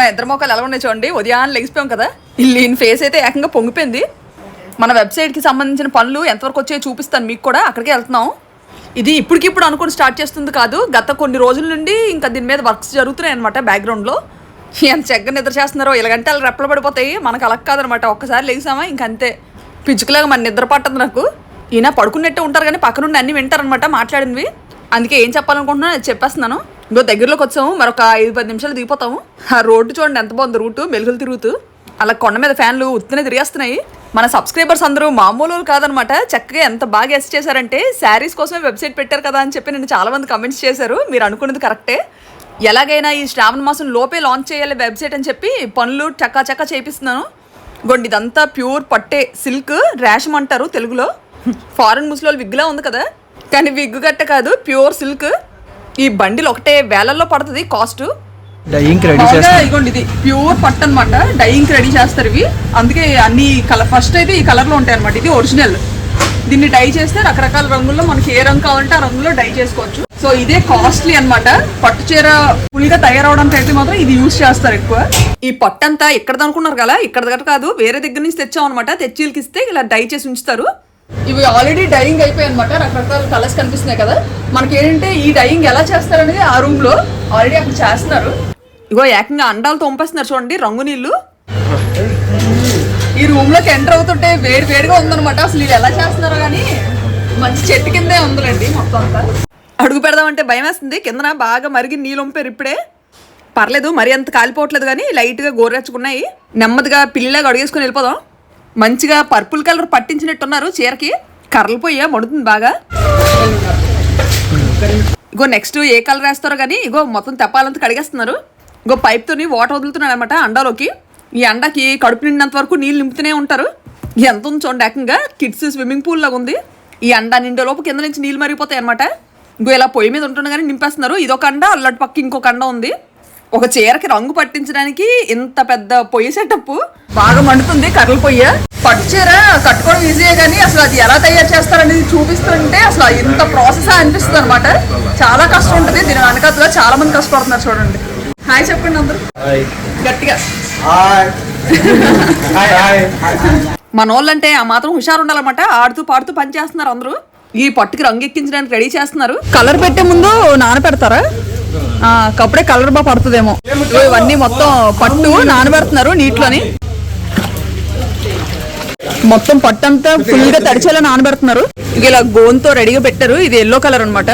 మా ఇద్దరు మొక్కలు ఎలా ఉన్నాయి చూడండి. ఉదయాన్నే లెగిసిపోయాం కదా. ఈయన ఫేస్ అయితే ఏకంగా పొంగిపోయింది. మన వెబ్సైట్కి సంబంధించిన పనులు ఎంతవరకు వచ్చాయో చూపిస్తాను మీకు కూడా. అక్కడికే వెళ్తున్నాం. ఇది ఇప్పటికిప్పుడు అనుకుని స్టార్ట్ చేస్తుంది కాదు. గత కొన్ని రోజుల నుండి ఇంకా దీని మీద వర్క్స్ జరుగుతున్నాయి అనమాట బ్యాక్గ్రౌండ్లో ఎంత చెగ్గ నిద్ర చేస్తున్నారో. ఇలాగంటే అలా రెప్పలు పడిపోతాయి. మనకు అలా కాదనమాట ఒక్కసారి లేచామా ఇంకంతే పిచ్చుకలాగా మన నిద్ర పట్టదు నాకు. ఈయన పడుకున్నట్టే ఉంటారు కానీ పక్కనుండి అన్నీ అన్ని వింటారనమాట మాట్లాడినవి అందుకే ఏం చెప్పాలనుకుంటున్నా అది చెప్పేస్తున్నాను. ఇంకో దగ్గరలోకి వచ్చాము మరొక ఐదు పది నిమిషాలు దిగిపోతాము. ఆ రోడ్డు చూడండి ఎంత బాగుంది రూటు మెలుగులు తిరుగుతూ. అలా కొండ మీద ఫ్యాన్లు ఉత్తునే తిరిగేస్తున్నాయి. మన సబ్స్క్రైబర్స్ అందరూ మామూలు వాళ్ళు కాదనమాట. చక్కగా ఎంత బాగా ఎస్ చేశారంటే శారీస్ కోసమే వెబ్సైట్ పెట్టారు కదా అని చెప్పి నేను చాలా మంది కమెంట్స్ చేశారు. మీరు అనుకున్నది కరెక్టే. ఎలాగైనా ఈ శ్రావణ మాసం లోపే లాంచ్ చేయాలి వెబ్సైట్ అని చెప్పి పనులు చక్కా చక్కా చేపిస్తున్నాను. గొండి ఇదంతా ప్యూర్ పట్టే సిల్క్ రేషం అంటారు తెలుగులో. ఫారెన్ ముసలి విగ్గులా ఉంది కదా. కానీ విగ్ గట్ట కాదు ప్యూర్ సిల్క్. ఈ బండిలు ఒకటే వేలల్లో పడుతుంది కాస్ట్. డైయింగ్ రెడీ మామూలుగా చేస్తాం ఇగోండి ఇది ప్యూర్ పట్టు అనమాట డైయింగ్ రెడీ చేస్తారు ఇవి. అందుకే అన్ని కలర్ ఫస్ట్ అయితే ఈ కలర్లో ఉంటాయి అనమాట ఇది ఒరిజినల్ దీన్ని డై చేస్తే రకరకాల రంగుల్లో మనకి ఏ రంగు కావాలంటే ఆ రంగులో డై చేసుకోవచ్చు. సో ఇదే కాస్ట్లీ అన్నమాట. పట్టు చీర ఫుల్గా తయారవడానికి అయితే మాత్రం ఇది యూస్ చేస్తారు ఎక్కువ. ఈ పట్టు అంతా ఇక్కడ అనుకున్నారు కదా? ఇక్కడ దగ్గర కాదు. వేరే దగ్గర నుంచి తెచ్చాం అనమాట తెచ్చిలకి ఇస్తే ఇలా డై చేసి ఉంచుతారు. ఇవి ఆల్రెడీ డైయింగ్ అయిపోయాయి అనమాట రకరకాల కలర్స్ కనిపిస్తున్నాయి కదా. మనకి ఏంటంటే ఈ డైయింగ్ ఎలా చేస్తారనేది ఆ రూమ్లో ఆల్రెడీ అక్కడ చేస్తున్నారు. ఇగో ఏకంగా అండాలు తొంపేస్తున్నారు చూడండి రంగు నీళ్ళు. ఈ రూమ్లోకి ఎంటర్ అవుతుంటే వేడి వేడిగా ఉందన్నమాట. అసలు ఇది ఎలా చేస్తున్నారో కానీ మంచి చెట్టు కిందే ఉందిలేండి మొత్తం అంతా. అడుగు పెడదామంటే భయం వేస్తుంది కిందన బాగా మరిగి నీళ్ళు ఒంపారు ఇప్పుడే. పర్లేదు మరి అంత కాలిపోవట్లేదు కానీ లైట్గా గోరెచ్చుకున్నాయి నెమ్మదిగా పిల్లిలాగా అడిగేసుకుని వెళ్ళిపోదాం. మంచిగా పర్పుల్ కలర్ పట్టించినట్టున్నారు చీరకి. కర్రలు పోయా మడుతుంది బాగా. ఇగో నెక్స్ట్ ఏ కలర్ వేస్తారో కానీ ఇగో మొత్తం తెప్పాలంతా కడిగేస్తున్నారు. ఇగో పైప్తోని వాటర్ వదులుతున్నాడు అనమాట అండాలోకి. ఈ అండకి కడుపు నిండినంత వరకు నీళ్ళు నింపుతూనే ఉంటారు. ఎంత ఉంది చూడండి ఏకంగా కిడ్స్ స్విమ్మింగ్ పూల్ లాగా ఉంది. ఈ అండ నిండే లోపు కింద నుంచి నీళ్ళు మరిగిపోతాయి అనమాట ఇంకో ఇలా పొయ్యి మీద ఉంటుండగానే నింపేస్తున్నారు. ఇదొక అండ అల్లటి పక్క ఇంకొక అండ ఉంది. ఒక చీరకి రంగు పట్టించడానికి ఇంత పెద్ద పొయ్యి సెటప్ బాగా మండుతుంది కర్రల పొయ్యి. పట్టు చీర కట్టుకోవడం ఈజీయే కానీ అసలు అది ఎలా తయారు చేస్తారనేది చూపిస్తుంటే అసలు ఇంత ప్రాసెస్ అనిపిస్తుంది అనమాట చాలా కష్టం ఉంటుంది దీని వెనకాతలో చాలా మంది కష్టపడుతున్నారు చూడండి. హాయ్ చెప్పండి అందరూ. గట్టిగా. మన వాళ్ళంటే ఆ మాత్రం హుషారు ఉండాలన్నమాట ఆడుతూ పాడుతూ పని చేస్తున్నారు అందరూ. ఈ పట్టుకి రంగు ఎక్కించడానికి రెడీ చేస్తున్నారు. కలర్ పెట్టే ముందు నానబెడతారా ఆ, కప్పుడే కలర్ బాగా పడుతుందేమో. ఇవన్నీ మొత్తం పట్టు నానబెడుతున్నారు నీటిలోని. మొత్తం పట్టు అంతా ఫుల్గా తడిచేలా నానబెడుతున్నారు. ఇక ఇలా గోన్తో రెడీగా పెట్టారు. ఇది ఎల్లో కలర్ అన్నమాట.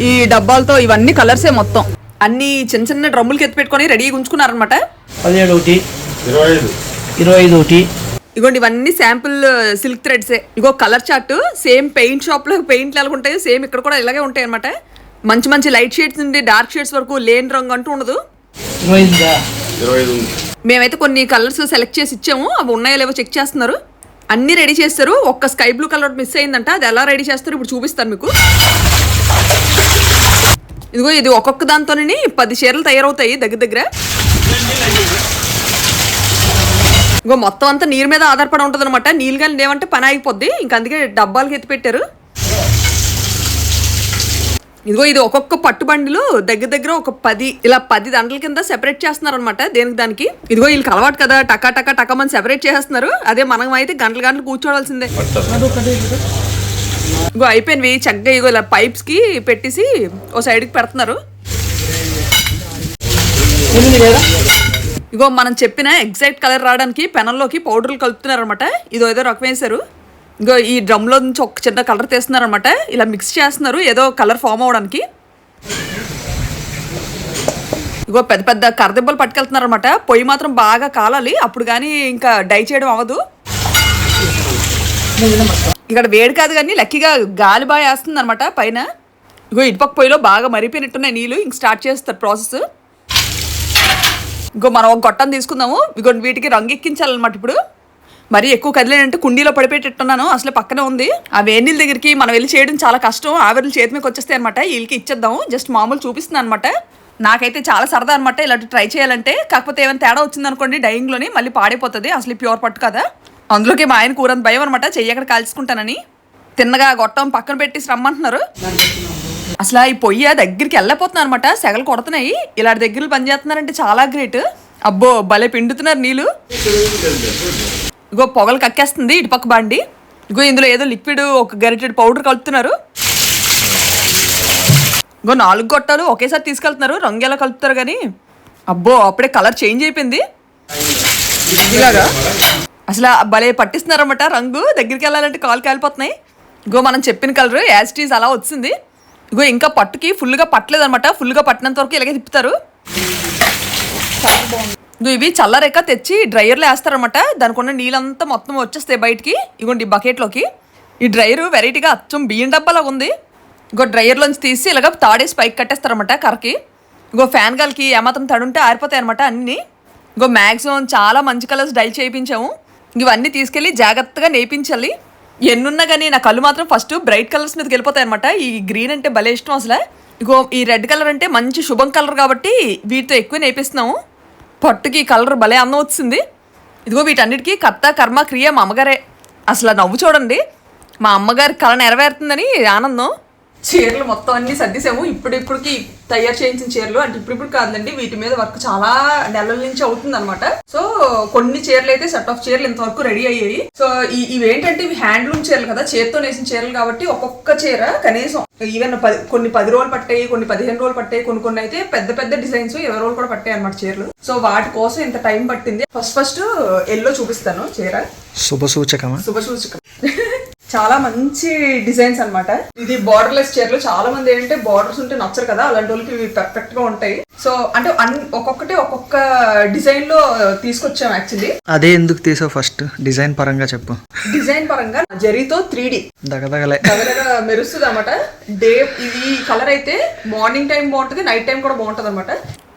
ఈ డబ్బాలతో ఇవన్నీ కలర్సే మొత్తం. అన్ని చిన్న చిన్న డ్రమ్ములకి ఎత్తి పెట్టుకొని రెడీగా ఉంచుకున్నారనమాట పదిహేడు ఒకటి. ఇరవై ఐదు. ఇరవై ఐదు ఒకటి. ఇగోండి ఇవన్నీ శాంపుల్ సిల్క్ థ్రెడ్సే ఇగో కలర్ చార్ట్ సేమ్ పెయింట్ షాప్లో పెయింట్లు ఎలా ఉంటాయో సేమ్ ఇక్కడ కూడా ఇలాగే ఉంటాయి అనమాట మంచి మంచి లైట్ షేడ్స్ నుండి డార్క్ షేడ్స్ వరకు లేని రంగు అంటూ ఉండదు. మేమైతే కొన్ని కలర్స్ సెలెక్ట్ చేసి ఇచ్చాము. అవి ఉన్నాయో లేవో చెక్ చేస్తున్నారు. అన్నీ రెడీ చేస్తారు. ఒక్క స్కై బ్లూ కలర్ మిస్ అయిందంట. అది ఎలా రెడీ చేస్తారు? ఇప్పుడు చూపిస్తాను మీకు. ఇదిగో ఇది ఒక్కొక్క దాంతోని పది చీరలు తయారవుతాయి దగ్గర దగ్గర. ఇంకో మొత్తం అంతా నీరు మీద ఆధారపడి ఉంటుంది అనమాట నీళ్ళు కానీ లేవంటే పని ఆగిపోద్ది. ఇంక అందుకే డబ్బాలకి ఎత్తి పెట్టారు. ఇదిగో ఇది ఒక్కొక్క పట్టుబండిలు దగ్గర దగ్గర ఒక పది ఇలా పది దండల కింద సెపరేట్ చేస్తున్నారు అనమాట దేనికి దానికి. ఇదిగో వీళ్ళకి అలవాటు కదా టకా టకా టకా మంది సెపరేట్ చేసేస్తున్నారు. అదే మనం అయితే గంటలు గంటలు కూర్చోవలసిందే. ఇగో అయిపోయినవి చక్కగా ఇగో ఇలా పైప్స్కి పెట్టేసి ఓ సైడ్కి కి పెడుతున్నారు. ఇగో మనం చెప్పిన ఎగ్జాక్ట్ కలర్ రావడానికి పెనంలోకి పౌడర్లు కలుపుతున్నారు అనమాట ఇదో ఏదో రకం వేశారు. ఇగో ఈ డ్రమ్లో నుంచి ఒక చిన్న కలర్ తీస్తున్నారు అనమాట ఇలా మిక్స్ చేస్తున్నారు. ఏదో కలర్ ఫామ్ అవడానికి ఇగో పెద్ద పెద్ద కరదెబ్బలు పట్టుకెళ్తున్నారు అనమాట పొయ్యి మాత్రం బాగా కాలాలి. అప్పుడు కానీ ఇంకా డై చేయడం అవ్వదు. ఇక్కడ వేడి కాదు కానీ లక్కీగా గాలి బాగా వేస్తుంది అనమాట పైన. ఇగో ఇటుపక్క పొయ్యిలో బాగా మరిపోయినట్టున్నాయి నీళ్ళు ఇంక స్టార్ట్ చేస్తారు ప్రాసెస్ ఇంకో మనం ఒక గొట్టం తీసుకుందాము. ఇగో వీటికి రంగు ఎక్కించాలన్నమాట ఇప్పుడు. మరి ఎక్కువ కదిలేనంటే కుండీలో పడిపెట్టున్నాను అసలు పక్కనే ఉంది. ఆ వేడి నీళ్ళ దగ్గరికి మనం వెళ్ళి చేయడం చాలా కష్టం. ఆవిరలు చేతి మీకు వచ్చేస్తాయి అనమాట వీళ్ళకి ఇచ్చేద్దాం. జస్ట్ మామూలు చూపిస్తుంది అనమాట నాకైతే చాలా సరదా అనమాట ఇలాంటి ట్రై చేయాలంటే. కాకపోతే ఏమైనా తేడా వచ్చింది అనుకోండి డైయింగ్లోని మళ్ళీ పాడైపోతుంది. అసలు ప్యూర్ పట్టు కదా. అందులోకి మా ఆయన కూరంత భయం అనమాట చెయ్యి అక్కడ కాల్చుకుంటానని. తిన్నగా గొట్టం పక్కన పెట్టి రమ్మంటున్నారు. అసలు ఈ పొయ్యి దగ్గరికి వెళ్ళిపోతున్నాను అనమాట సెగలు కొడుతున్నాయి. ఇలాంటి దగ్గరలు పనిచేస్తున్నారంటే చాలా గ్రేట్. అబ్బో భలే పిండుతున్నారు నీళ్ళు. ఇగో పొగలు కక్కేస్తుంది ఇటుపక్క బండి. ఇగో ఇందులో ఏదో లిక్విడ్ ఒక గరిటెడ్ పౌడర్ కలుపుతున్నారు. ఇగో నాలుగు గొట్టాలు ఒకేసారి తీసుకెళ్తున్నారు రంగు ఎలా కలుపుతారు కానీ. అబ్బో అప్పుడే కలర్ చేంజ్ అయిపోయింది. ఇలాగా? అసలు భలే పట్టిస్తున్నారన్నమాట రంగు. దగ్గరికి వెళ్ళాలంటే కాలు కాలిపోతున్నాయి. ఇగో మనం చెప్పిన కలర్ యాజ్ అలా వచ్చింది. ఇగో ఇంకా పట్టుకి ఫుల్గా పట్టలేదన్నమాట. ఫుల్గా పట్టినంత వరకు ఇలాగే తిప్పుతారు. బాగుంది. నువ్వు ఇవి చల్లరేక తెచ్చి డ్రైయర్లో వేస్తారనమాట దానికి ఉన్న నీళ్ళంతా మొత్తం వచ్చేస్తాయి బయటికి. ఇగోండి ఈ బకెట్లోకి. ఈ డ్రైయర్ వెరైటీగా అచ్చం బియ్యం డబ్బాలాగా ఉంది. ఇంకో డ్రైయర్లోంచి తీసి ఇలాగ తాడేసి పైకి కట్టేస్తారనమాట కర్రకి. ఇంకో ఫ్యాన్ గాలికి ఏమాత్రం తడుంటే ఆరిపోతాయి అనమాట అన్నీ. ఇంకో మ్యాక్సిమం చాలా మంచి కలర్స్ డైల్ చేయించాము. ఇవన్నీ తీసుకెళ్ళి జాగ్రత్తగా నేపించాలి ఎన్నున్నా కానీ నా కళ్ళు మాత్రం ఫస్ట్ బ్రైట్ కలర్స్ మీదకి వెళ్ళిపోతాయి అనమాట ఈ గ్రీన్ అంటే భలే ఇష్టం అసలు. ఇగో ఈ రెడ్ కలర్ అంటే మంచి శుభం కలర్ కాబట్టి వీటితో ఎక్కువ నేపిస్తున్నాము. పట్టుకి కలర్ భలే అందం వచ్చింది. ఇదిగో వీటన్నిటికీ కర్త కర్మ క్రియ మా అమ్మగారే. అసలు నవ్వు చూడండి. మా అమ్మగారి కళ నెరవేరుతుందని ఆనందం. చీరలు మొత్తం అన్ని సర్దిసాము ఇప్పుడు ఇప్పటికి తయారు చేయించిన చీరలు అంటే ఇప్పుడు ఇప్పుడు కాదండి. వీటి మీద వర్క్ చాలా నెలల నుంచి అవుతుంది అనమాట సో కొన్ని చీరలు అయితే సెట్ ఆఫ్ చీరలు ఇంతవరకు రెడీ అయ్యాయి. సో ఇవేంటంటే ఇవి హ్యాండ్లూమ్ చీరలు కదా. చేత్తో నేసిన చీరలు కాబట్టి ఒక్కొక్క చీర కనీసం ఈవెన్ పది కొన్ని పది రోజులు పట్టాయి కొన్ని పదిహేను రోజులు పట్టాయి కొన్ని కొన్ని అయితే పెద్ద పెద్ద డిజైన్స్ ఇరవై రోజులు కూడా పట్టాయి అనమాట చీరలు. సో వాటి కోసం ఇంత టైం పట్టింది. ఫస్ట్ ఫస్ట్ ఎల్లో చూపిస్తాను చీర. శుభ సూచకమా? శుభ సూచకం. చాలా మంచి డిజైన్స్ అన్నమాట. ఇది బార్డర్లెస్ చీరలు చాలా మంది ఏంటంటే బార్డర్స్ ఉంటే నచ్చరు కదా అలాంటి వాళ్ళకి ఇవి పర్ఫెక్ట్గా ఉంటాయి. సో అంటే ఒక్కొక్కటి ఒక్కొక్క డిజైన్లో తీసుకొచ్చాం యాక్చువల్లీ అదే ఎందుకు తీసావు ఫస్ట్ డిజైన్ పరంగా చెప్పు. డిజైన్ పరంగా జరీతో త్రీ డి దగదగలే. దగ్గర మెరుస్తుంది అనమాట డే ఇది కలర్ అయితే మార్నింగ్ టైం బాగుంటుంది నైట్ టైం కూడా బాగుంటుంది అనమాట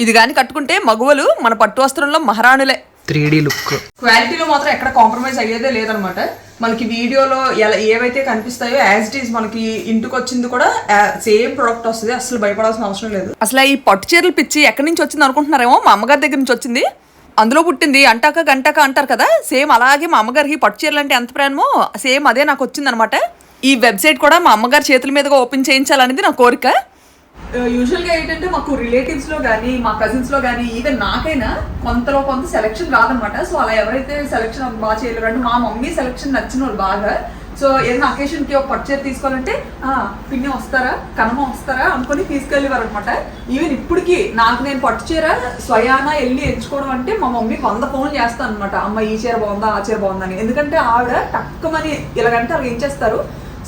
ఇది కానీ కట్టుకుంటే మగువలు మన పట్టు వస్త్రంలో మహారాణులే. త్రీ లుక్ క్వాలిటీలో మాత్రం ఎక్కడ కాంప్రమైజ్ అయ్యేదే లేదనమాట మనకి వీడియోలో ఎలా ఏవైతే కనిపిస్తాయో యాజ్ ఇట్ ఈస్ మనకి ఇంటికి వచ్చింది కూడా సేమ్ ప్రొడక్ట్ వస్తుంది. అసలు భయపడాల్సిన అవసరం లేదు. అసలు ఈ పట్టు చీరలు పిచ్చి ఎక్కడి నుంచి వచ్చింది అనుకుంటున్నారేమో? మా అమ్మగారి దగ్గర నుంచి వచ్చింది. అందులో పుట్టింది అంటాక గంటాక అంటారు కదా? సేమ్ అలాగే మా అమ్మగారికి పట్టు చీరలు అంటే ఎంత ప్రేమో సేమ్ అదే నాకు వచ్చిందనమాట. ఈ వెబ్సైట్ కూడా మా అమ్మగారి చేతుల మీదుగా ఓపెన్ చేయించాలనేది నా కోరిక. Uh, యూజువల్గా ఏంటంటే మాకు రిలేటివ్స్లో కానీ మా కజిన్స్లో కానీ ఈవెన్ నాకైనా కొంతలో కొంత సెలెక్షన్ రాదనమాట సో అలా ఎవరైతే సెలెక్షన్ బాగా చేయలేరు అంటే మా మమ్మీ సెలెక్షన్ నచ్చిన వాళ్ళు బాగా. సో ఏదైనా అకేషన్కి ఒక ఒక పట్టుచీర తీసుకోవాలంటే పిన్ని వస్తారా? కనమ వస్తారా? అనుకొని తీసుకెళ్ళేవారు అనమాట ఈవెన్ ఇప్పటికి నాకు నేను పట్టు చీర స్వయాన వెళ్ళి ఎంచుకోవడం అంటే మా మమ్మీ వంద ఫోన్లు చేస్తాను అనమాట అమ్మ ఈ చీర బాగుందా? ఆ చీర బాగుందని. ఎందుకంటే ఆవిడ తక్కువని ఇలాగంటే అలా ఏం చేస్తారు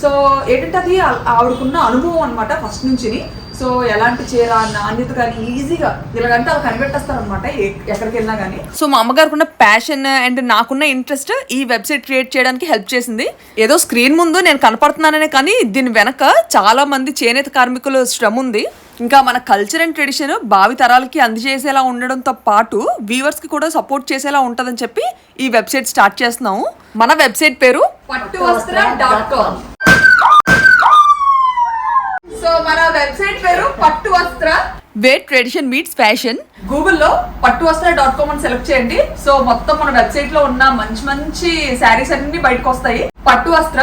సో ఏంటంటే అది ఆవిడకున్న అనుభవం అనమాట ఫస్ట్ నుంచి సో ఎలాంటి చీర నాణ్యత కానీ ఈజీగా ఇలాగంటే అలా కనిపెట్టేస్తారు అనమాట ఎక్కడికి వెళ్ళినా కానీ. సో మా అమ్మగారికి ఉన్న ప్యాషన్ అండ్ నాకున్న ఇంట్రెస్ట్ ఈ వెబ్సైట్ క్రియేట్ చేయడానికి హెల్ప్ చేసింది. ఏదో స్క్రీన్ ముందు నేను కనపడుతున్నాననే కానీ దీని వెనక చాలా మంది చేనేత కార్మికుల శ్రమ ఉంది. ఇంకా మన కల్చర్ అండ్ ట్రెడిషన్ భావి తరాలకి అందజేసేలా ఉండడంతో పాటు వ్యూవర్స్కి కూడా సపోర్ట్ చేసేలా ఉంటుందని చెప్పి ఈ వెబ్సైట్ స్టార్ట్ చేస్తున్నాము. మన వెబ్సైట్ పేరు Pattu Vastra dot com so మన వెబ్సైట్ పేరు పట్టు వస్త్ర. వేర్ ట్రెడిషన్ మీట్స్ ఫ్యాషన్ గూగుల్లో పట్టు వస్త్ర డాట్ కామ్ అని సెలెక్ట్ చేయండి. సో మొత్తం మన వెబ్సైట్లో ఉన్న మంచి మంచి శారీస్ అన్ని బయటకు వస్తాయి. పట్టు వస్త్ర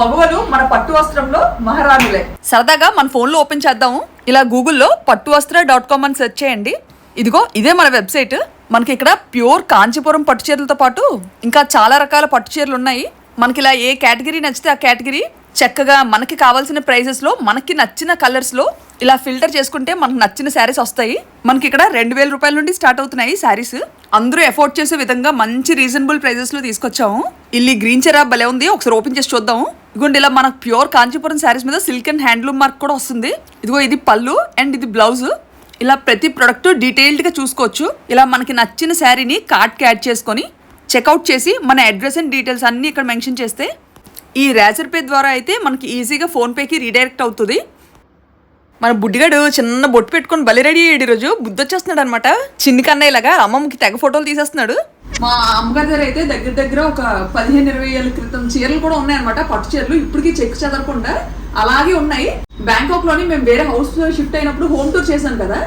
మగువలు మన పట్టు వస్త్రంలో మహారాణులే. సరదాగా మన ఫోన్లో ఓపెన్ చేద్దాము. ఇలా గూగుల్లో పట్టు వస్త్ర డాట్ కామ్ అని సెర్చ్ చేయండి. ఇదిగో ఇదే మన వెబ్సైట్. మనకి ఇక్కడ ప్యూర్ కాంచీపురం పట్టు చీరలతో పాటు ఇంకా చాలా రకాల పట్టు చీరలు ఉన్నాయి. మనకి ఇలా ఏ కేటగిరీ నచ్చితే ఆ కేటగిరీ చక్కగా మనకి కావాల్సిన ప్రైజెస్లో మనకి నచ్చిన కలర్స్లో ఇలా ఫిల్టర్ చేసుకుంటే మనకు నచ్చిన శారీస్ వస్తాయి. మనకి ఇక్కడ రెండు వేల రూపాయల నుండి స్టార్ట్ అవుతున్నాయి శారీస్ అందరూ ఎఫోర్డ్ చేసే విధంగా మంచి రీజనబుల్ ప్రైజెస్లో తీసుకొచ్చాము. ఇల్లి గ్రీన్ చెరా భలే ఉంది. ఒకసారి ఓపెన్ చేసి చూద్దాము ఇదిగోండి ఇలా మనకు ప్యూర్ కాంచీపురం శారీస్ మీద సిల్క్ అండ్ హ్యాండ్లూమ్ మార్క్ కూడా వస్తుంది. ఇదిగో ఇది పళ్ళు అండ్ ఇది బ్లౌజ్ ఇలా ప్రతి ప్రొడక్ట్ డీటెయిల్డ్గా చూసుకోవచ్చు. ఇలా మనకి నచ్చిన శారీని కార్ట్కి యాడ్ చేసుకొని చెక్అవుట్ చేసి మన అడ్రస్ అండ్ డీటెయిల్స్ అన్నీ ఇక్కడ మెన్షన్ చేస్తే ఈ రేజర్ పే ద్వారా అయితే మనకి ఈజీగా ఫోన్పేకి రీడైరెక్ట్ అవుతుంది. మన బుడ్డిగాడు చిన్న బొట్టు పెట్టుకొని బలి రెడీ అయ్యాడు ఈరోజు. బుద్ధి వచ్చేస్తున్నాడు అనమాట చిన్ని కన్నయ్యలాగా అమ్మమ్మకి తెగ ఫోటోలు తీసేస్తున్నాడు. మా అమ్మగారి దగ్గర అయితే దగ్గర దగ్గర ఒక పదిహేను ఇరవై ఏళ్ళ క్రితం చీరలు కూడా ఉన్నాయన్నమాట. పట్టు చీరలు ఇప్పటికీ చెక్ చెదరకుండా అలాగే ఉన్నాయి. బ్యాంకాక్లోని మేము వేరే హౌస్ షిఫ్ట్ అయినప్పుడు హోమ్ టూర్ చేశాను కదా.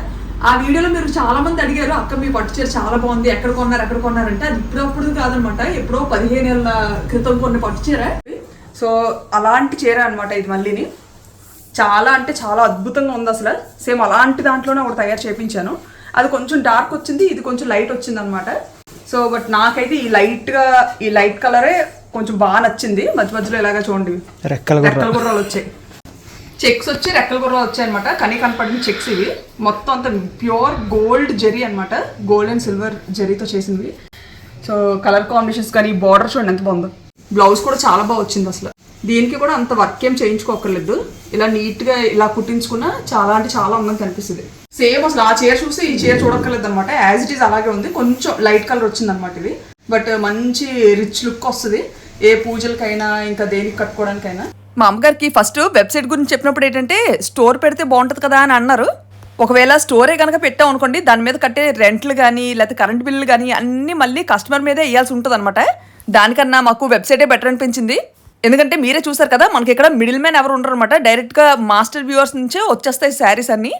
ఆ వీడియోలో మీరు చాలా మంది అడిగారు అక్క మీ పట్టు చీర చాలా బాగుంది. ఎక్కడ కొన్నారు ఎక్కడ కొన్నారంటే అది ఇప్పుడప్పుడు కాదనమాట. ఎప్పుడో పదిహేను ఏళ్ళ క్రితం కొన్ని పట్టు చీర. సో అలాంటి చీర అనమాట ఇది మళ్ళీని చాలా అంటే చాలా అద్భుతంగా ఉంది అసలు. సేమ్ అలాంటి దాంట్లోనే ఒకటి తయారు చేయించాను అది కొంచెం డార్క్ వచ్చింది ఇది కొంచెం లైట్ వచ్చింది అనమాట సో బట్ నాకైతే ఈ లైట్గా ఈ లైట్ కలరే కొంచెం బాగా నచ్చింది. మధ్య మధ్యలో ఇలాగా చూడండి. రెక్కల రెక్కల గుర్రాలు వచ్చాయి. చెక్స్ వచ్చి రెక్కల గుర్రాలు వచ్చాయి అనమాట కనీ కనపడిన చెక్స్ ఇవి. మొత్తం అంత ప్యూర్ గోల్డ్ జెరీ అనమాట గోల్డ్ అండ్ సిల్వర్ జెరీతో చేసింది సో కలర్ కాంబినేషన్స్ కానీ బార్డర్ చూడండి ఎంత బాగుందో. బ్లౌజ్ కూడా చాలా బాగా వచ్చింది అసలు. దీనికి కూడా అంత వర్క్ ఏం చేయించుకోకర్లేదు ఇలా నీట్గా ఇలా కుట్టించుకున్నా చాలా అంటే చాలా అందంగా కనిపిస్తుంది. సేమ్ అసలు ఆ చీర చూసి ఈ చీర చూడక్కర్లేదు అనమాట యాజ్ ఇట్ ఈస్ అలాగే ఉంది. కొంచెం లైట్ కలర్ వచ్చింది అనమాట ఇది. బట్ మంచి రిచ్ లుక్ వస్తుంది. ఏ పూజలకైనా ఇంకా దేనికి కట్టుకోవడానికైనా. మా అమ్మగారికి ఫస్ట్ వెబ్సైట్ గురించి చెప్పినప్పుడు ఏంటంటే స్టోర్ పెడితే బాగుంటుంది కదా అని అన్నారు. ఒకవేళ స్టోరే కనుక పెట్టాం అనుకోండి దాని మీద కట్టే రెంట్లు కానీ లేకపోతే కరెంట్ బిల్లు కానీ అన్నీ మళ్ళీ కస్టమర్ మీదే వేయాల్సి ఉంటుంది అనమాట దానికన్నా మాకు వెబ్సైటే బెటర్ అనిపించింది. ఎందుకంటే మీరే చూసారు కదా మనకి ఇక్కడ మిడిల్ మ్యాన్ ఎవరు ఉండరు అనమాట డైరెక్ట్గా మాస్టర్ వ్యూవర్స్ నుంచే వచ్చేస్తాయి శారీస్ అన్నీ.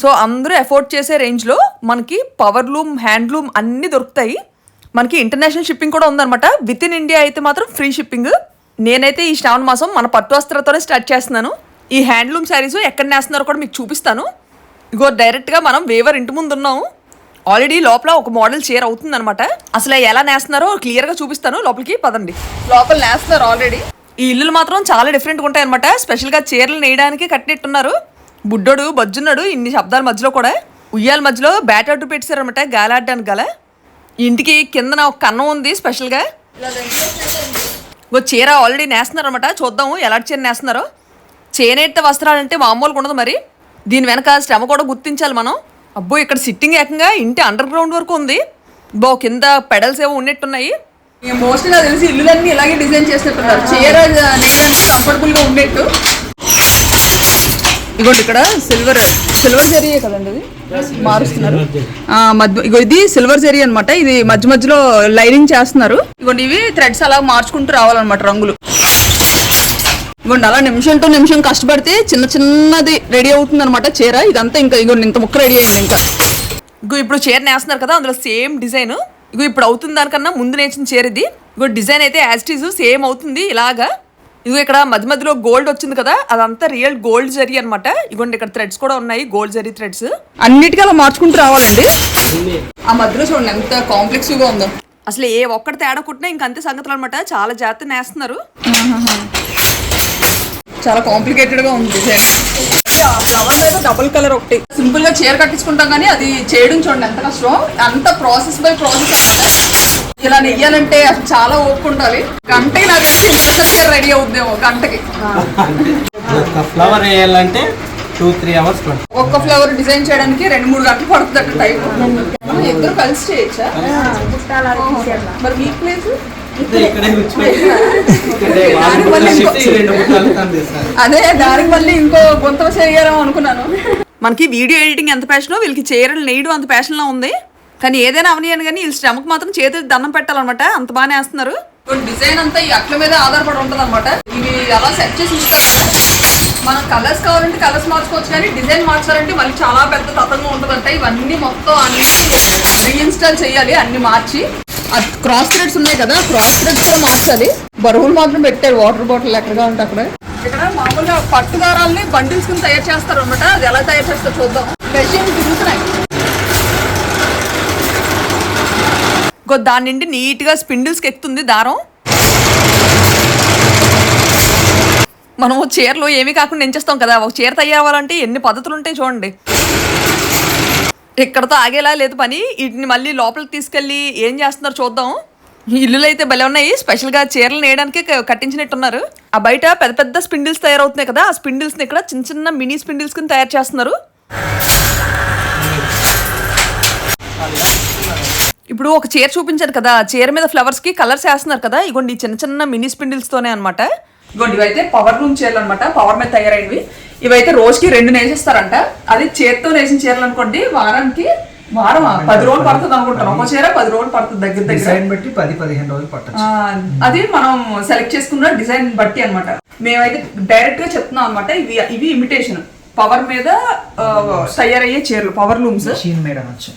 సో అందరూ ఎఫోర్డ్ చేసే రేంజ్లో మనకి పవర్ లూమ్ హ్యాండ్లూమ్ అన్నీ దొరుకుతాయి. మనకి ఇంటర్నేషనల్ షిప్పింగ్ కూడా ఉందన్నమాట. విత్ ఇన్ ఇండియా అయితే మాత్రం ఫ్రీ షిప్పింగ్. నేనైతే ఈ శ్రావణ మాసం మన పట్టు వస్త్రతోనే స్టార్ట్ చేస్తున్నాను. ఈ హ్యాండ్లూమ్ శారీస్ ఎక్కడ నేస్తున్నారో కూడా మీకు చూపిస్తాను. ఇగో డైరెక్ట్గా మనం వేవర్ ఇంటి ముందు ఉన్నాము ఆల్రెడీ లోపల ఒక మోడల్ చీర అవుతుందన్నమాట. అసలు ఎలా నేస్తున్నారో క్లియర్గా చూపిస్తాను. లోపలికి పదండి. లోపల నేస్తున్నారు ఆల్రెడీ ఈ ఇల్లులు మాత్రం చాలా డిఫరెంట్గా ఉంటాయి అనమాట స్పెషల్గా చీరలు నేయడానికి కట్టినట్టున్నారు. బుడ్డోడు బజ్జున్నాడు ఇన్ని శబ్దాల మధ్యలో కూడా. ఉయ్యాల మధ్యలో బ్యాట్ అడ్డు పెట్టారనమాట గాలాడడానికి గల. ఇంటికి కిందన ఒక కన్నం ఉంది స్పెషల్గా ఓ చీర ఆల్రెడీ నేస్తున్నారు అనమాట చూద్దాము ఎలాంటి చీర నేస్తున్నారో. చేనేత వస్త్రాలు అంటే మామూలుగా ఉండదు మరి. దీని వెనక శ్రమ కూడా గుర్తించాలి మనం. అబ్బో ఇక్కడ సిట్టింగ్ ఏకంగా ఇంటి అండర్ గ్రౌండ్ వరకు ఉంది. బో కింద పెడల్స్ ఏవో ఉన్నట్టున్నాయి. మోస్ట్లీ నాకు తెలిసి ఇల్లులన్నీ ఇలాగే డిజైన్ చేసినట్టున్నారు. చీర నేయడానికి కంఫర్టబుల్గా ఉండేట్టు. ఇగోండి ఇక్కడ సిల్వర్ సిల్వర్ జరీ కదండి ఇది? మారుస్తున్నారు. ఆ, మధ్య ఇగో ఇది సిల్వర్ జరీ అన్నమాట. ఇది మధ్య మధ్యలో లైనింగ్ చేస్తున్నారు. ఇగోండి ఇవి థ్రెడ్స్ అలా మార్చుకుంటూ రావాలన్నమాట రంగులు. ఇగోండి అలా నిమిషం టు నిమిషం కష్టపడితే చిన్న చిన్నది రెడీ అవుతుంది అనమాట చీర. ఇదంతా ఇంకా ఇగోండి ఇంత ముక్క రెడీ అయింది ఇంకా. ఇగో ఇప్పుడు చీర నేస్తున్నారు కదా అందులో సేమ్ డిజైన్ ఇగో ఇప్పుడు అవుతుంది దానికన్నా ముందు నేర్చిన చీర ఇది. ఇగో డిజైన్ అయితే యాజ్ ఇట్ ఈజ్ సేమ్ అవుతుంది ఇలాగా. ఇగో ఇక్కడ మధ్య మధ్యలో గోల్డ్ వచ్చింది కదా అదంతా రియల్ గోల్డ్ జరీ అనమాట ఇగోండి ఇక్కడ థ్రెడ్స్ కూడా ఉన్నాయి గోల్డ్ జరీ థ్రెడ్స్ అన్నిటికీ అలా మార్చుకుంటూ రావాలండి. ఆ మధ్యలో చూడండి ఎంత కాంప్లెక్స్గా ఉందో. అసలు ఏ ఒక్కటి తేడా కుట్టినా ఇంక అంతే సంగతులు అనమాట చాలా జాగ్రత్త నేస్తున్నారు. చాలా కాంప్లికేటెడ్గా ఉంది డిజైన్ ఫ్లవర్స్ అయితే డబుల్ కలర్ ఒకటి. సింపుల్గా చీర కట్టించుకుంటాం కానీ అది చేయడం చూడండి ఎంత కష్టం అంత ప్రాసెస్ బై ప్రాసెస్ ఇలా నెయ్యాలంటే అసలు చాలా ఓపిక ఉండాలి. గంటకి నాకు తెలిసి ఇంత పెద్ద చీర రెడీ అవుద్దేమో గంటకి. ఒక ఫ్లవర్ వేయాలంటే టూ త్రీ అవర్స్ ఒక్క ఫ్లవర్ డిజైన్ చేయడానికి రెండు మూడు గంటలు పడుతుంది అట్లా టైం ఇద్దరు కలిసి చేయొచ్చా? మరి మీ ప్లేస్ అదే దానికి మళ్ళీ ఇంకో గొంత చేయగలం అనుకున్నాను. మనకి వీడియో ఎడిటింగ్ ఎంత ప్యాషనో వీళ్ళకి చీరలు నేయడం అంత ప్యాషన్లో ఉంది. కానీ ఏదైనా అవనియను కానీ వీళ్ళ శ్రమకు మాత్రం చేతి దండం పెట్టాలన్నమాట. అంత బాగానే వేస్తున్నారు. డిజైన్ అంతా ఈ అట్ల మీద ఆధారపడి ఉంటుంది అనమాట ఇవి అలా సెట్ చేసి ఉంచుతారు కదా. మనం కలర్స్ కావాలంటే కలర్స్ మార్చుకోవచ్చు కానీ డిజైన్ మార్చాలంటే మళ్ళీ చాలా పెద్ద తతంగా ఉంటుందంట. ఇవన్నీ మొత్తం అన్ని రీఇన్స్టాల్ చేయాలి అన్ని మార్చి. క్రాస్ థ్రెడ్స్ ఉన్నాయి కదా క్రాస్ థ్రెడ్స్ కూడా మార్చాలి. బరువులు మాత్రం పెట్టారు వాటర్ బాటిల్ ఎక్కడగా ఉంటే అక్కడ. ఇక్కడ మామూలుగా పట్టు దారాలని బండిల్స్ కింద తయారు చేస్తారు అనమాట అది ఎలా తయారు చేస్తారో చూద్దాం. మెషిన్ తిరుగుతున్నాయి. దాని నుండి నీట్గా స్పిండిల్స్కి ఎక్కుతుంది దారం. మనం చీరలు ఏమీ కాకుండా ఎంచేస్తాం కదా? ఒక చీర తయారవ్వాలంటే ఎన్ని పద్ధతులు ఉంటాయి చూడండి. ఇక్కడతో ఆగేలా లేదు పని. వీటిని మళ్ళీ లోపలికి తీసుకెళ్ళి ఏం చేస్తున్నారు చూద్దాం. ఇల్లులు అయితే భలే ఉన్నాయి. స్పెషల్గా చీరలు నేయడానికి కట్టించినట్టున్నారు. ఆ బయట పెద్ద పెద్ద స్పిండిల్స్ తయారవుతున్నాయి కదా? ఆ స్పిండిల్స్ని ఇక్కడ చిన్న చిన్న మినీ స్పిండిల్స్ కింద తయారు చేస్తున్నారు. ఇప్పుడు ఒక చీర చూపించారు కదా? చీర మీద ఫ్లవర్స్కి కలర్స్ వేస్తున్నారు కదా? ఇగోండి చిన్న చిన్న మినీ స్పిండిల్స్తోనే అనమాట ఇగోండి ఇవైతే పవర్ రూమ్ చీరలు అనమాట పవర్ మీద తయారైనవి. ఇవైతే రోజుకి రెండు నేసేస్తారంట. అది చేత్తో నేసిన చీరలు అనుకోండి వారానికి వారం పది రోజులు పడుతుంది అనుకుంటాను ఒక చీర పది రోజులు పడుతుంది దగ్గర దగ్గర. డిజైన్ బట్టి పది పదిహేను రోజులు పట్టచ్చు. అది మనం సెలెక్ట్ చేసుకున్న డిజైన్ బట్టి అన్నమాట. మేమైతే డైరెక్ట్గా చెప్తున్నాం అనమాట ఇవి ఇవి ఇమిటేషన్ పవర్ మీద తయారయ్యే చీరలు పవర్ లూమ్స్ మెషిన్ మేడ్ అనొచ్చు.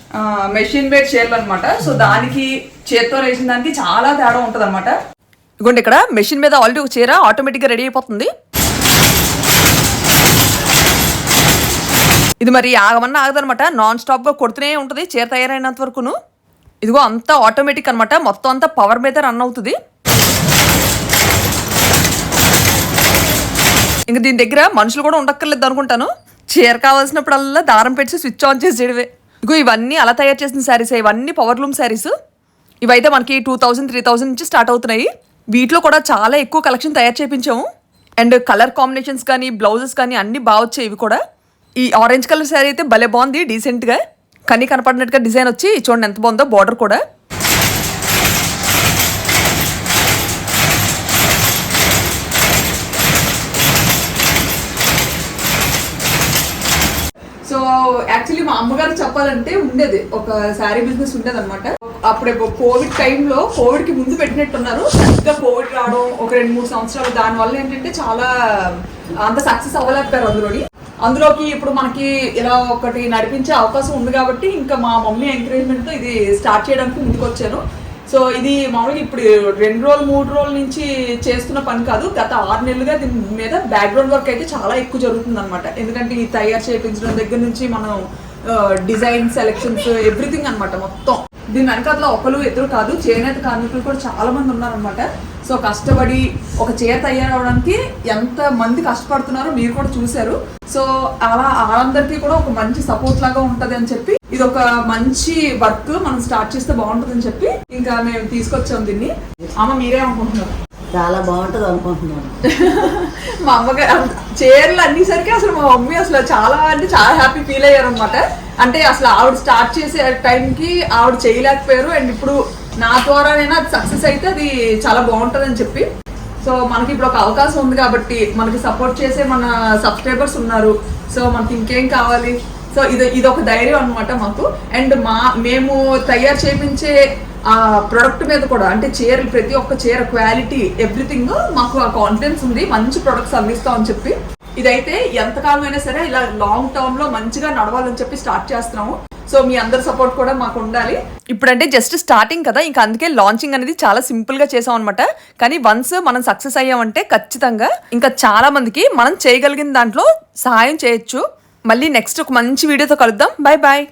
మెషిన్ మేడ్ చీరలు అనమాట సో దానికి చేత్తో వేసిన దానికి చాలా తేడా ఉంటుంది అనమాట ఇదిగోండి ఇక్కడ మెషిన్ మీద ఆల్రెడీ ఒక చీర ఆటోమేటిక్గా రెడీ అయిపోతుంది. ఇది మరి ఆగమన్నా ఆగదనమాట. నాన్ స్టాప్గా కొడుతూనే ఉంటుంది చీర తయారైనంత వరకును. ఇదిగో అంతా ఆటోమేటిక్ అనమాట మొత్తం అంతా పవర్ మీద రన్ అవుతుంది. ఇంకా దీని దగ్గర మనుషులు కూడా ఉండక్కర్లేదు అనుకుంటాను. చీర కావాల్సినప్పుడల్లా దారం పెట్టి స్విచ్ ఆన్ చేసి చేయడమే ఇగో ఇవన్నీ అలా తయారు చేసిన శారీస్ ఇవన్నీ పవర్ లూమ్ శారీస్ ఇవైతే మనకి టూ థౌసండ్ త్రీ థౌసండ్ నుంచి స్టార్ట్ అవుతున్నాయి. వీటిలో కూడా చాలా ఎక్కువ కలెక్షన్ తయారు చేయించాము అండ్ కలర్ కాంబినేషన్స్ కానీ బ్లౌజెస్ కానీ అన్నీ బాగా వచ్చాయి ఇవి కూడా. ఈ ఆరెంజ్ కలర్ శారీ అయితే భలే బాగుంది డీసెంట్గా కనీ కనపడినట్టుగా డిజైన్ వచ్చి చూడండి ఎంత బాగుందో బార్డర్ కూడా సో యాక్చువల్లీ మా అమ్మగారు చెప్పాలంటే ఉండేది. ఒక శారీ బిజినెస్ ఉండేది అనమాట అప్పుడే కోవిడ్ టైంలో కోవిడ్కి ముందు పెట్టినట్టున్నారు. సరిగ్గా కోవిడ్ రావడం ఒక రెండు మూడు సంవత్సరాలు. దాని వల్ల ఏంటంటే చాలా అంత సక్సెస్ అవ్వలేకపోయారు అందులోని. అందులోకి ఇప్పుడు మనకి ఇలా ఒకటి నడిపించే అవకాశం ఉంది కాబట్టి ఇంకా మా మమ్మీ ఎంకరేజ్మెంట్తో ఇది స్టార్ట్ చేయడానికి ముందుకు వచ్చాను సో ఇది మామూలుగా ఇప్పుడు రెండు రోజులు మూడు రోజుల నుంచి చేస్తున్న పని కాదు. గత ఆరు నెలలుగా దీని మీద బ్యాక్గ్రౌండ్ వర్క్ అయితే చాలా ఎక్కువ జరుగుతుంది అనమాట ఎందుకంటే ఈ తయారు చేయించడం దగ్గర నుంచి మనం డిజైన్ సెలెక్షన్స్ ఎవ్రీథింగ్ అన్నమాట మొత్తం. దీని వెనకాల ఒకరు ఇద్దరు కాదు చేనేత కార్మికులు కూడా చాలా మంది ఉన్నారనమాట సో కష్టపడి ఒక చీర తయారవడానికి ఎంత మంది కష్టపడుతున్నారో మీరు కూడా చూశారు. సో అలా వాళ్ళందరికీ కూడా ఒక మంచి సపోర్ట్ లాగా ఉంటది అని చెప్పి ఇది ఒక మంచి వర్క్ మనం స్టార్ట్ చేస్తే బాగుంటుంది అని చెప్పి ఇంకా మేము తీసుకొచ్చాం దీన్ని. అమ్మ మీరేమనుకుంటున్నారు చాలా బాగుంటుంది అనుకుంటున్నాను. మా అమ్మగారు చీరలు అన్నిసరికి అసలు మా మమ్మీ అసలు చాలా అంటే చాలా హ్యాపీ ఫీల్ అయ్యారు అనమాట అంటే అసలు ఆవిడ స్టార్ట్ చేసే టైంకి ఆవిడ చేయలేకపోయారు. అండ్ ఇప్పుడు నా ద్వారానైనా అది సక్సెస్ అయితే అది చాలా బాగుంటుంది అని చెప్పి. సో మనకి ఇప్పుడు ఒక అవకాశం ఉంది కాబట్టి మనకి సపోర్ట్ చేసే మన సబ్స్క్రైబర్స్ ఉన్నారు. సో మనకి ఇంకేం కావాలి? సో ఇది ఇది ఒక ధైర్యం అనమాట మాకు. అండ్ మా మేము తయారు చేయించే ఆ ప్రొడక్ట్ మీద కూడా అంటే చీరలు ప్రతి ఒక్క చీర క్వాలిటీ ఎవ్రీథింగ్ మాకు ఆ కాన్ఫిడెన్స్ ఉంది. మంచి ప్రొడక్ట్స్ అందిస్తామని చెప్పి. ఇదైతే ఎంతకాలం అయినా సరే ఇలా లాంగ్ టర్మ్లో మంచిగా నడవాలని చెప్పి స్టార్ట్ చేస్తున్నాము. సో మీ అందరి సపోర్ట్ కూడా మాకు ఉండాలి. ఇప్పుడంటే జస్ట్ స్టార్టింగ్ కదా ఇంకా అందుకే లాంచింగ్ అనేది చాలా సింపుల్గా చేసాం అనమాట కానీ వన్స్ మనం సక్సెస్ అయ్యామంటే ఖచ్చితంగా ఇంకా చాలా మందికి మనం చేయగలిగిన దాంట్లో సహాయం చేయొచ్చు. మళ్ళీ నెక్స్ట్ ఒక మంచి వీడియోతో కలుద్దాం. Bye bye